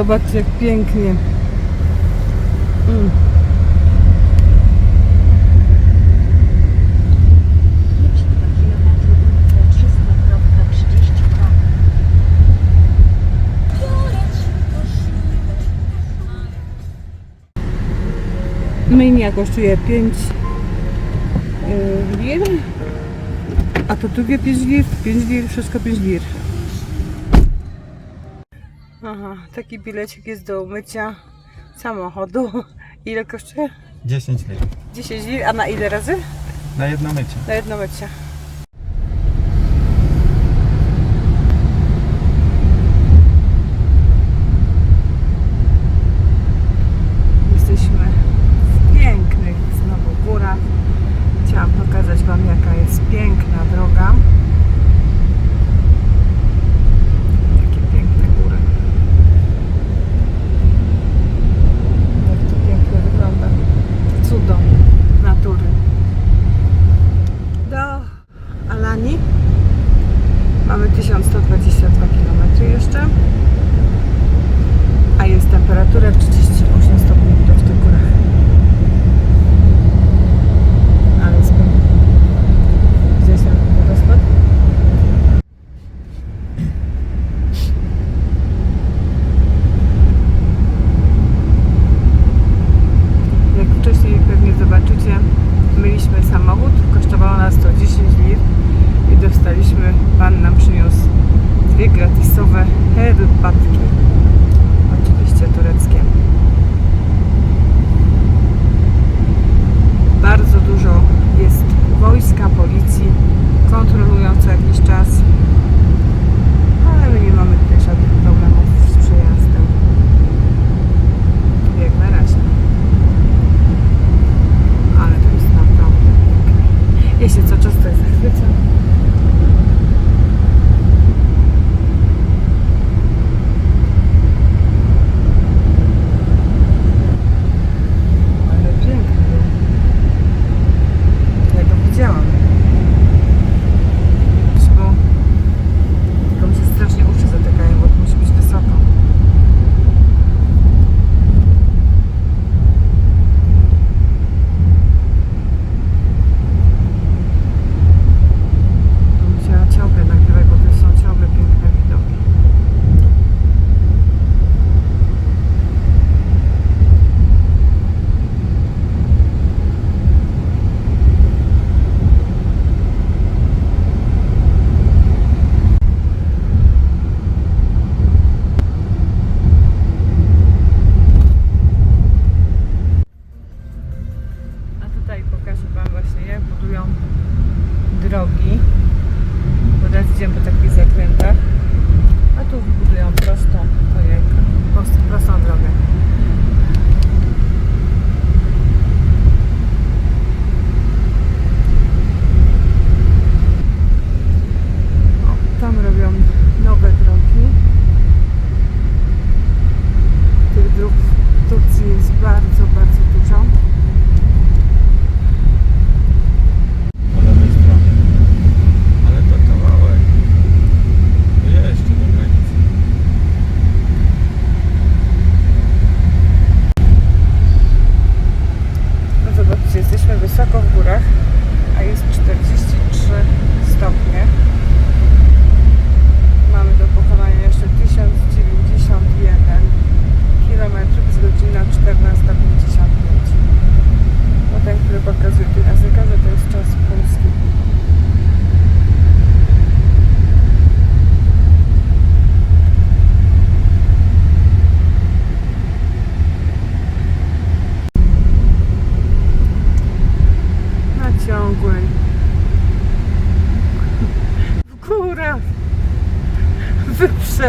Zobaczcie, jak pięknie. Mm. No Minia kosztuje 5 y, lir, a to drugie 5 lir, 5 lir, wszystko 5 lir. Aha, taki bilecik jest do umycia samochodu. Ile kosztuje? 10 litrów. 10 lir, a na ile razy? Na jedno mycie. Na jedno mycie.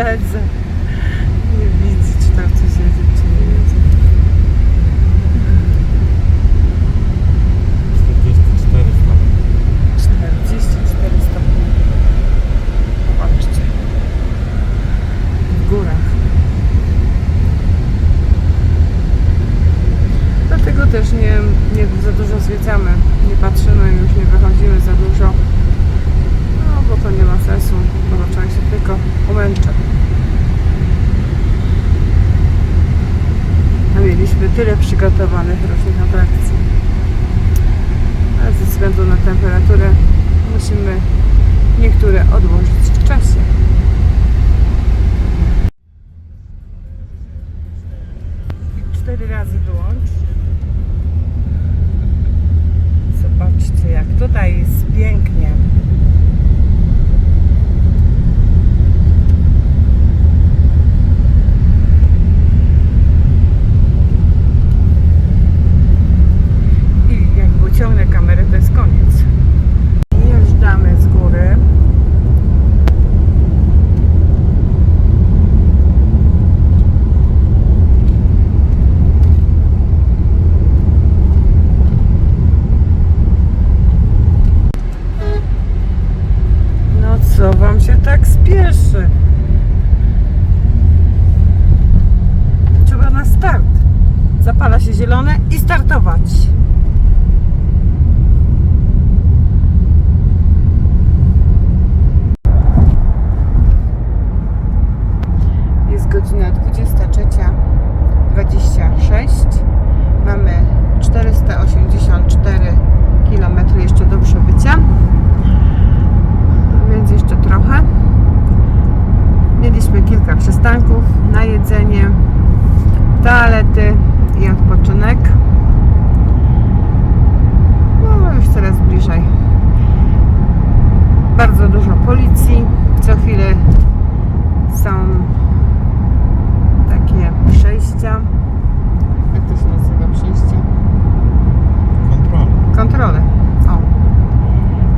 birds. przygotowanych różnych atrakcji. Ale ze względu na temperaturę musimy niektóre odłożyć w czasie. Cztery razy wyłącz. Zobaczcie, jak tutaj jest pięknie.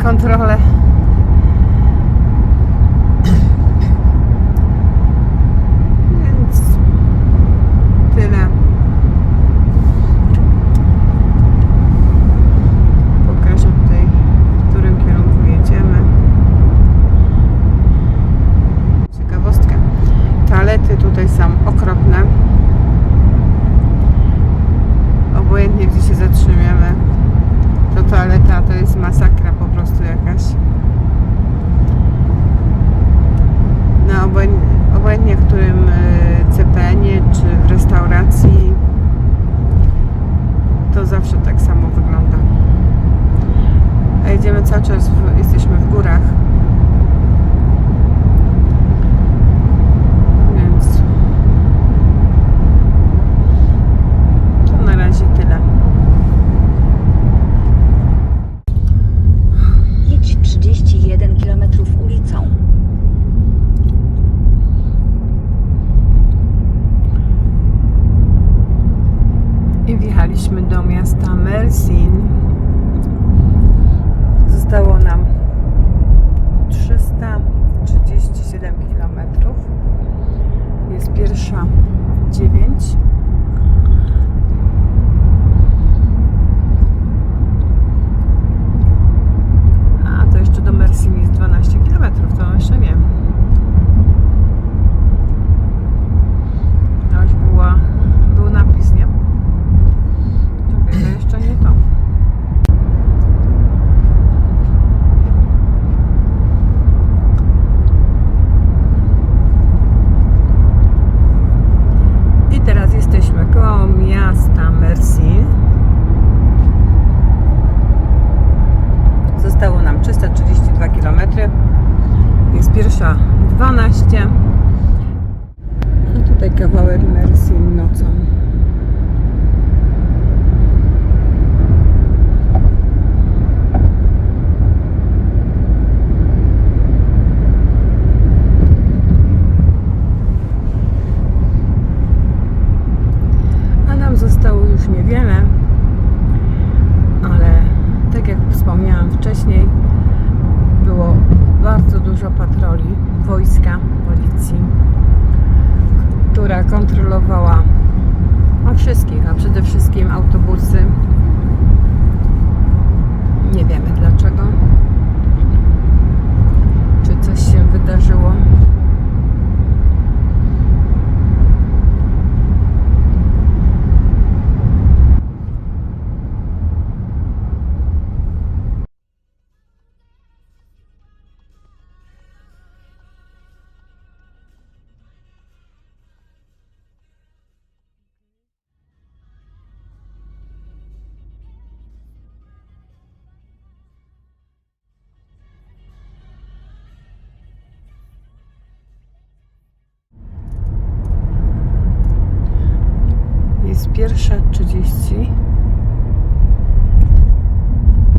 kontrolę. już niewiele, ale tak jak wspomniałam wcześniej, było bardzo dużo patroli wojska, policji, która kontrolowała o wszystkich, a przede wszystkim autobusy. Nie wiemy dlaczego. Czy coś się wydarzyło. 21.30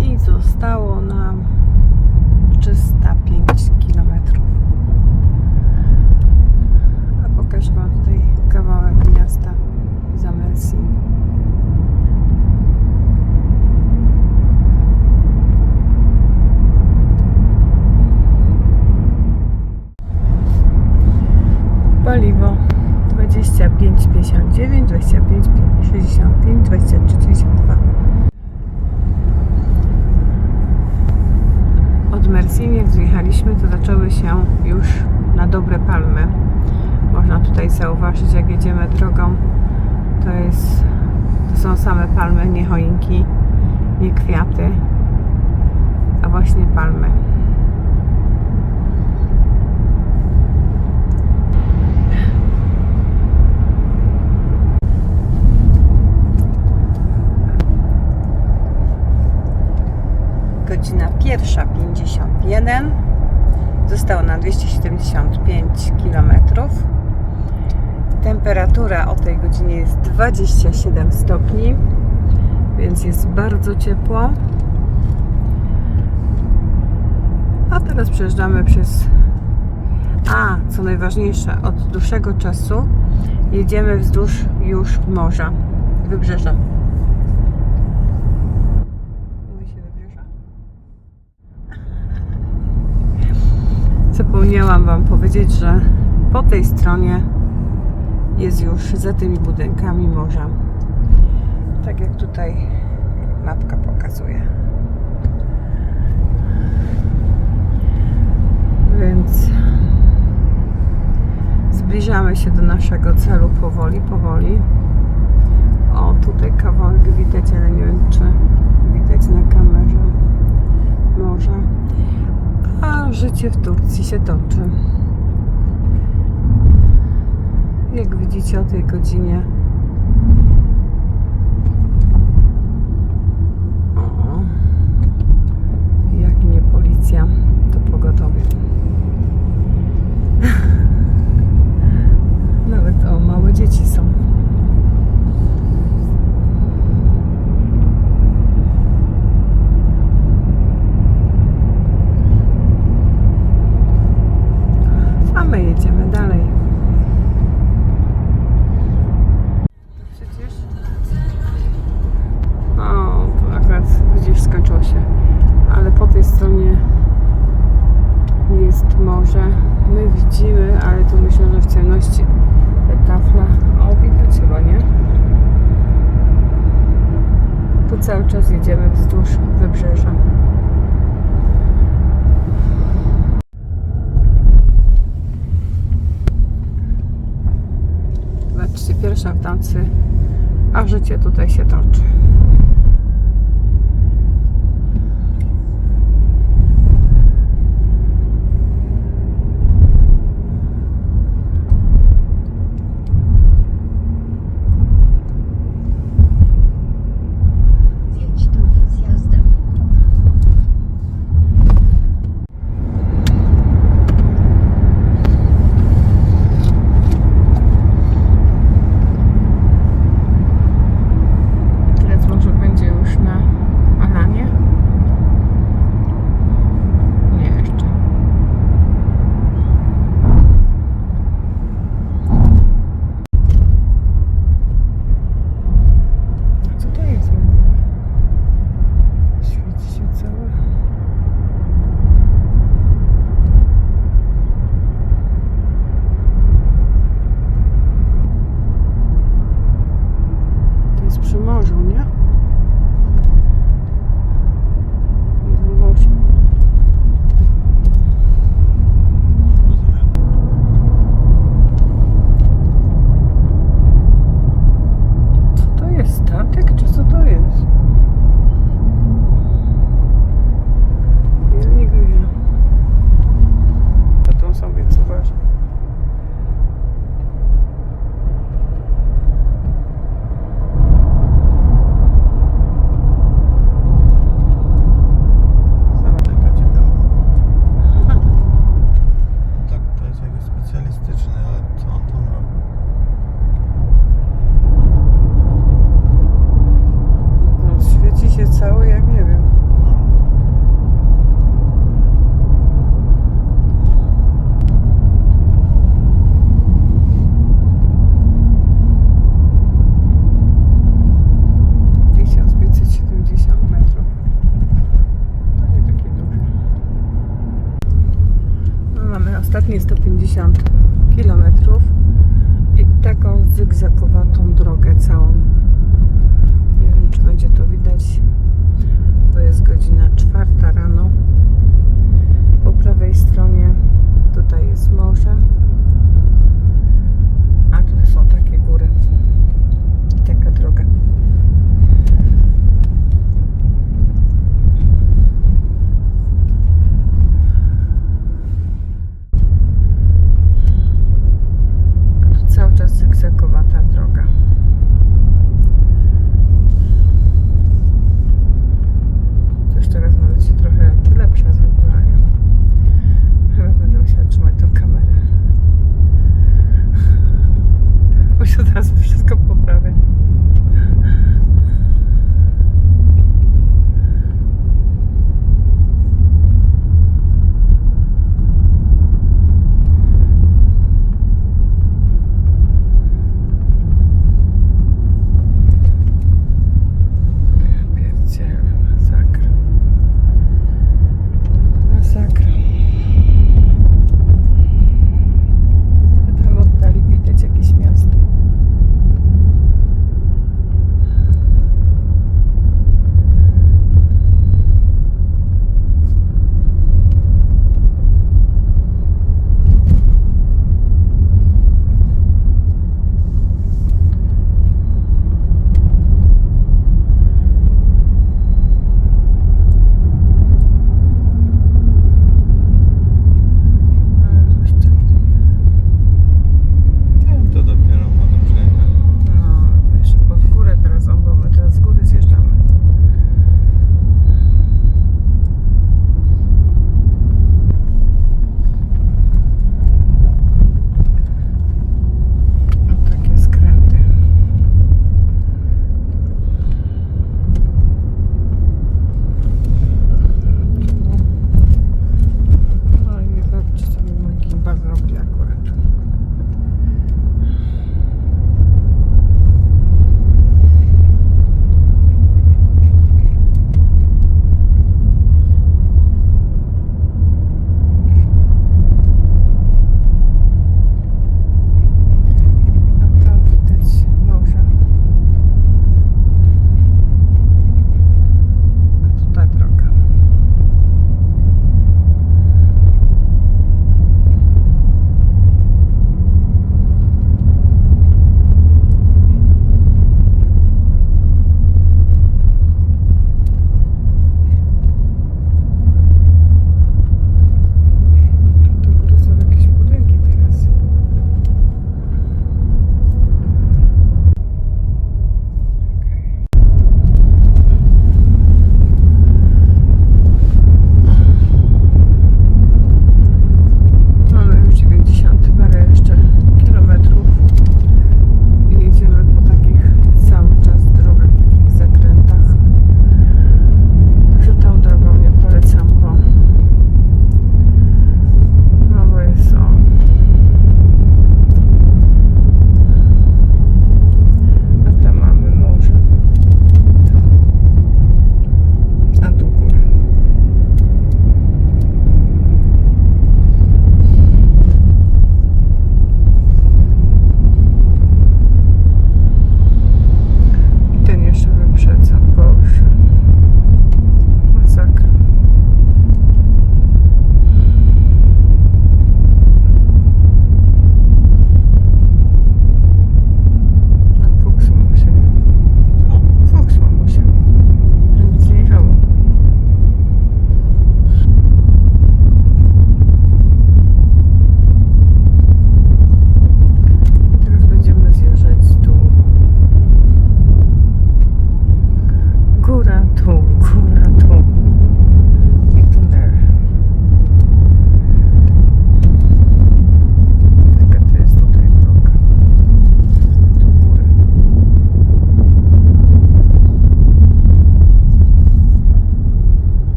i zostało nam 305 km. A pokażę Wam tutaj kawałek miasta Zamersin. Paliwo 25,59, 25,65, 23,62. Od Mersin, jak zjechaliśmy, to zaczęły się już na dobre palmy. Można tutaj zauważyć, jak jedziemy drogą, to jest, to są same palmy, nie choinki, nie kwiaty, a właśnie palmy. Godzina pierwsza 51 zostało na 275 km temperatura o tej godzinie jest 27 stopni więc jest bardzo ciepło. A teraz przejeżdżamy przez a co najważniejsze od dłuższego czasu. Jedziemy wzdłuż już morza wybrzeża Mówi się wybrzeża? Zapomniałam Wam powiedzieć, że po tej stronie jest już za tymi budynkami morza. Tak jak tutaj mapka pokazuje. Więc zbliżamy się do naszego celu powoli, powoli. O, tutaj kawałek widać, ale nie wiem, czy widać na kamerze morza. A życie w Turcji się toczy. Jak widzicie o tej godzinie. O, jak nie policja, to pogotowie. Nawet o małe dzieci są. A my jedziemy dalej. To przecież. O, to akurat widzisz, skończyło się. Ale po tej stronie jest morze. My widzimy, ale tu myślę, że w ciemności te tafla. O, widać chyba, nie? Tu cały czas jedziemy wzdłuż wybrzeża. Zobaczcie, pierwsza w tacy, a życie tutaj się toczy.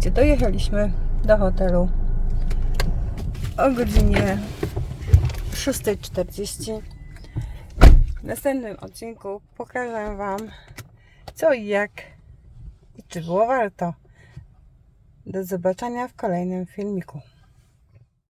słuchajcie, dojechaliśmy do hotelu o godzinie 6.40. W następnym odcinku pokażę Wam co i jak i czy było warto. Do zobaczenia w kolejnym filmiku.